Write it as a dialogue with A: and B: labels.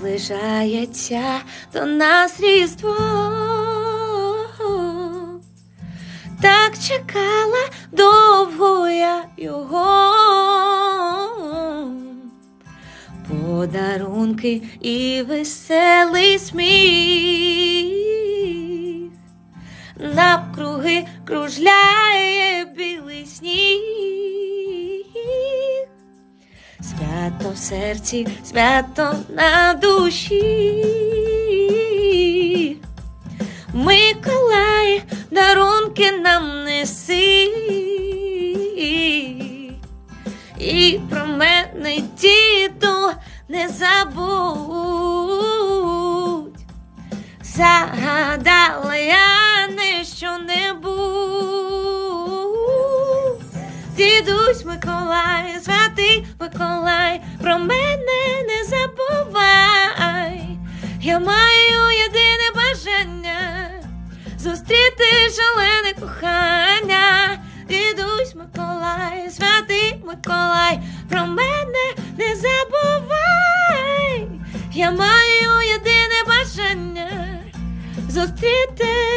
A: наближається до нас різдво. Так чекала довго я його. Подарунки і веселий сміх. Навкруги кружляє білий сніг. Свято в серці, свято на душі. Миколай, дарунки нам неси. І про мене, діду, не забудь. Загадала я Дідусь Миколай, святий Миколай, про мене не забувай. Я маю єдине бажання зустріти шалене кохання. Дідусь Миколай, святий Миколай, про мене не забувай. Я маю єдине бажання зустріти